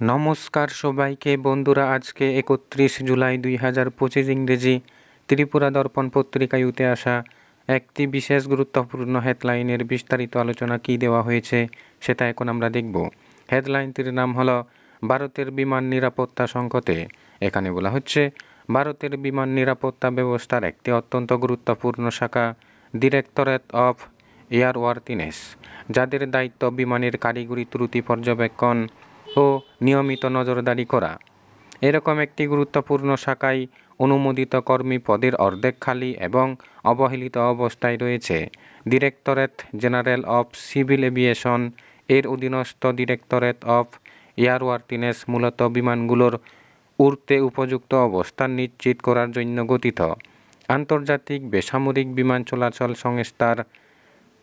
নমস্কার সবাইকে। বন্ধুরা, আজকে একত্রিশ জুলাই দুই হাজার পঁচিশ ইংরেজি ত্রিপুরা দর্পণ পত্রিকায় উঠে আসা একটি বিশেষ গুরুত্বপূর্ণ হেডলাইনের বিস্তারিত আলোচনা কী দেওয়া হয়েছে সেটা এখন আমরা দেখব। হেডলাইনটির নাম হল, ভারতের বিমান নিরাপত্তা সংকটে। এখানে বলা হচ্ছে, ভারতের বিমান নিরাপত্তা ব্যবস্থার একটি অত্যন্ত গুরুত্বপূর্ণ শাখা, ডিরেক্টরেট অফ এয়ারওয়ার্থিনেস। যাদের দায়িত্ব বিমানের কারিগরি ত্রুটি পর্যবেক্ষণ ও নিয়মিত নজরদারি করা। এরকম একটি গুরুত্বপূর্ণ শাখায় অনুমোদিত কর্মী পদের অর্ধেক খালি এবং অবহেলিত অবস্থায় রয়েছে। Directorate general of civil aviation, এর অধীনস্থ ডিরেক্টরেট অফ এয়ারওয়ার্থিনেস মূলত বিমানগুলোর উড়তে উপযুক্ত অবস্থান নিশ্চিত করার জন্য গঠিত। আন্তর্জাতিক বেসামরিক বিমান চলাচল সংস্থার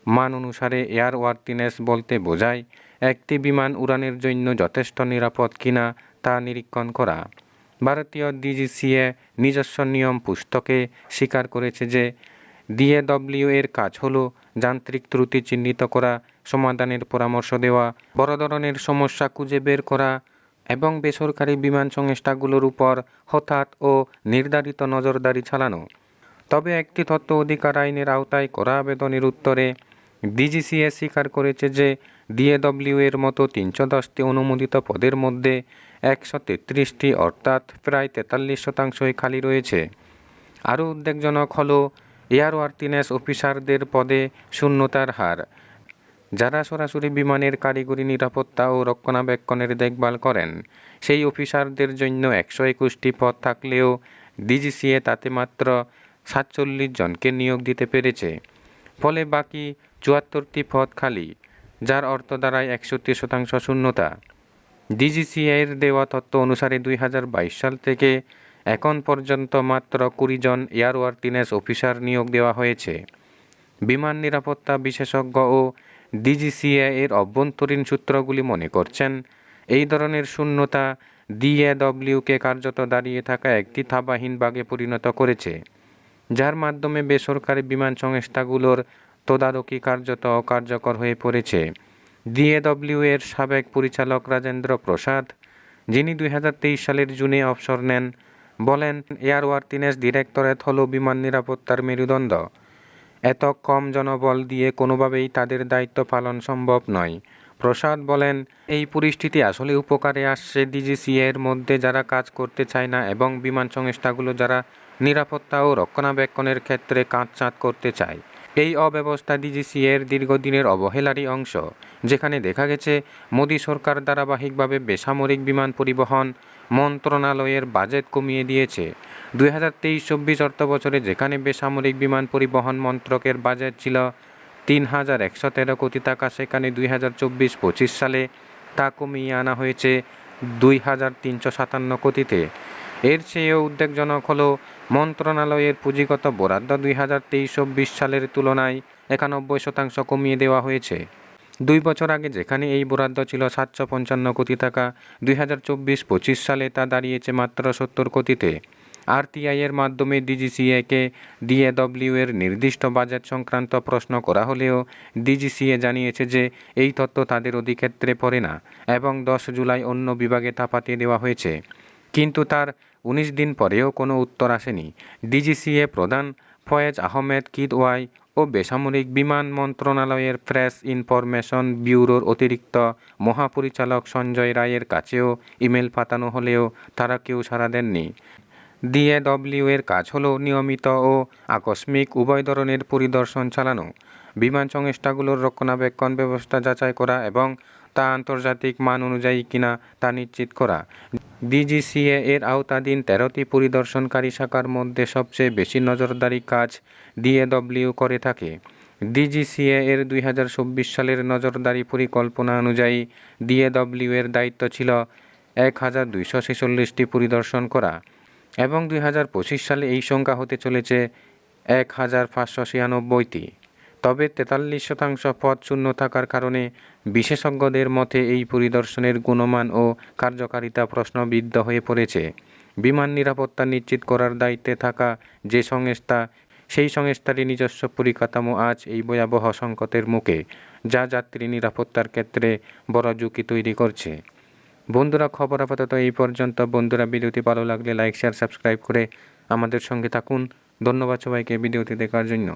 মান অনুসারে এয়ারওয়ার্থিনেস বলতে বোঝায়, একটি বিমান উড়ানের জন্য যথেষ্ট নিরাপদ কিনা তা নিরীক্ষণ করা। ভারতীয় ডিজিসিএ নিজস্ব নিয়ম পুস্তকে স্বীকার করেছে যে, ডিএডব্লিউ এর কাজ হল যান্ত্রিক ত্রুটি চিহ্নিত করা, সমাধানের পরামর্শ দেওয়া, বড় ধরনের সমস্যা খুঁজে বের করা এবং বেসরকারি বিমান সংস্থাগুলোর উপর হঠাৎ ও নির্ধারিত নজরদারি চালানো। তবে একটি তথ্য অধিকার আইনের আওতায় করা আবেদনের উত্তরে ডিজিসিএ স্বীকার করেছে যে ডিএডব্লিউ এর মতো তিনশো দশটি অনুমোদিত পদের মধ্যে একশো তেত্রিশটি অর্থাৎ প্রায় তেতাল্লিশ শতাংশই খালি রয়েছে। আরও উদ্বেগজনক হল, এয়ারওয়ার্থিনেস অফিসারদের পদে শূন্যতার হার, যারা সরাসরি বিমানের কারিগরি নিরাপত্তা ও রক্ষণাবেক্ষণের দেখভাল করেন। সেই অফিসারদের জন্য একশো একুশটি পদ থাকলেও ডিজিসিএ তাতে মাত্র সাতচল্লিশ জনকে নিয়োগ দিতে পেরেছে। ফলে বাকি চুয়াত্তরটি পদ খালি, যার অর্থ দাঁড়ায় একষট্টি শতাংশ শূন্যতা। ডিজিসিএর দেওয়া তথ্য অনুসারে দুই হাজার বাইশ সাল থেকে এখন পর্যন্ত মাত্র কুড়ি জন এয়ারওয়ার্থিনেস অফিসার নিয়োগ দেওয়া হয়েছে। বিমান নিরাপত্তা বিশেষজ্ঞ ও ডিজিসিএ এর অভ্যন্তরীণ সূত্রগুলি মনে করছেন, এই ধরনের শূন্যতা ডিএডব্লিউকে কার্যত দাঁড়িয়ে থাকা একটি থাবাহীন বাগে পরিণত করেছে। যার মাধ্যমে বেসরকারি বিমান সংস্থাগুলোর তদারকি কার্যত অকার্যকর হয়ে পড়েছে। ডিএডব্লিউ এর সাবেক পরিচালক রাজেন্দ্র প্রসাদ, যিনি দুই হাজার তেইশ সালের জুনে অবসর নেন, বলেন এয়ারওয়ার্থিনেস ডিরেক্টরেট হল বিমান নিরাপত্তার মেরুদণ্ড। এত কম জনবল দিয়ে কোনোভাবেই তাদের দায়িত্ব পালন সম্ভব নয়। প্রসাদ বলেন, এই পরিস্থিতি আসলে উপকারে আসছে ডিজিসিএর মধ্যে যারা কাজ করতে চায় না এবং বিমান সংস্থাগুলো যারা নিরাপত্তা ও রক্ষণাবেক্ষণের ক্ষেত্রে কাঁধচাঁদ করতে চায়। এই অব্যবস্থা ডিজিসিএর দীর্ঘদিনের অবহেলারই অংশ, যেখানে দেখা গেছে মোদী সরকার ধারাবাহিকভাবে বেসামরিক বিমান পরিবহন মন্ত্রণালয়ের বাজেট কমিয়ে দিয়েছে। দুই হাজার তেইশ চব্বিশ অর্থ বছরে যেখানে বেসামরিক বিমান পরিবহন মন্ত্রকের বাজেট ছিল তিন হাজার একশো তেরো কোটি টাকা, সেখানে দুই হাজার চব্বিশ পঁচিশ সালে তা কমিয়ে আনা হয়েছে দুই হাজার তিনশো সাতান্ন কোটিতে। এর চেয়েও উদ্বেগজনক হলো মন্ত্রণালয়ের পুঁজিগত বরাদ্দ দুই হাজার তেইশ চব্বিশ সালের তুলনায় একানব্বই শতাংশ কমিয়ে দেওয়া হয়েছে। দুই বছর আগে যেখানে এই বরাদ্দ ছিল সাতশো পঞ্চান্ন কোটি টাকা, দুই হাজার চব্বিশ পঁচিশ সালে তা দাঁড়িয়েছে মাত্র সত্তর কোটিতে। আরটিআই এর মাধ্যমে ডিজিসিএকে ডিএডব্লিউ এর নির্দিষ্ট বাজেট সংক্রান্ত প্রশ্ন করা হলেও ডিজিসিএ জানিয়েছে যে এই তথ্য তাদের অধিক্ষেত্রে পড়ে না এবং দশ জুলাই অন্য বিভাগে তা পাঠিয়ে দেওয়া হয়েছে। কিন্তু তার উনিশ দিন পরেও কোনো উত্তর আসেনি। ডিজিসিএ প্রধান ফয়েজ আহমেদ কিদওয়াই ও বেসামরিক বিমান মন্ত্রণালয়ের প্রেস ইনফরমেশন ব্যুরোর অতিরিক্ত মহাপরিচালক সঞ্জয় রায়ের কাছেও ইমেল পাঠানো হলেও তারা কেউ সাড়া দেননি। ডিএডব্লিউ এর কাজ হলো নিয়মিত ও আকস্মিক উভয় ধরনের পরিদর্শন চালানো। বিমান সংস্থাগুলোর রক্ষণাবেক্ষণ ব্যবস্থা যাচাই করা এবং তা আন্তর্জাতিক মান অনুযায়ী কিনা তা নিশ্চিত করা। ডিজিসিএ এর আওতাধীন তেরোটি পরিদর্শনকারী শাখার মধ্যে সবচেয়ে বেশি নজরদারি কাজ ডিএডব্লিউ করে থাকে। ডিজিসিএ এর দুই হাজার চব্বিশ সালের নজরদারি পরিকল্পনা অনুযায়ী ডিএডব্লিউ এর দায়িত্ব ছিল এক হাজার দুইশো ছেচল্লিশটি পরিদর্শন করা এবং দুই হাজার পঁচিশ সালে এই সংখ্যা হতে চলেছে এক হাজার পাঁচশো ছিয়ানব্বইটি। তবে তেতাল্লিশ শতাংশ পদ শূন্য থাকার কারণে বিশেষজ্ঞদের মতে এই পরিদর্শনের গুণমান ও কার্যকারিতা প্রশ্নবিদ্ধ হয়ে পড়েছে। বিমান নিরাপত্তা নিশ্চিত করার দায়িত্বে থাকা যে সংস্থা, সেই সংস্থারই নিজস্ব পরিকাঠামো আজ এই ভয়াবহ সংকটের মুখে, যা যাত্রী নিরাপত্তার ক্ষেত্রে বড় ঝুঁকি তৈরি করছে। বন্ধুরা, খবর আপাতত এই পর্যন্ত। বন্ধুরা, ভিডিওটি ভালো লাগলে লাইক, শেয়ার, সাবস্ক্রাইব করে আমাদের সঙ্গে থাকুন। ধন্যবাদ সবাইকে ভিডিওটি দেখার জন্য।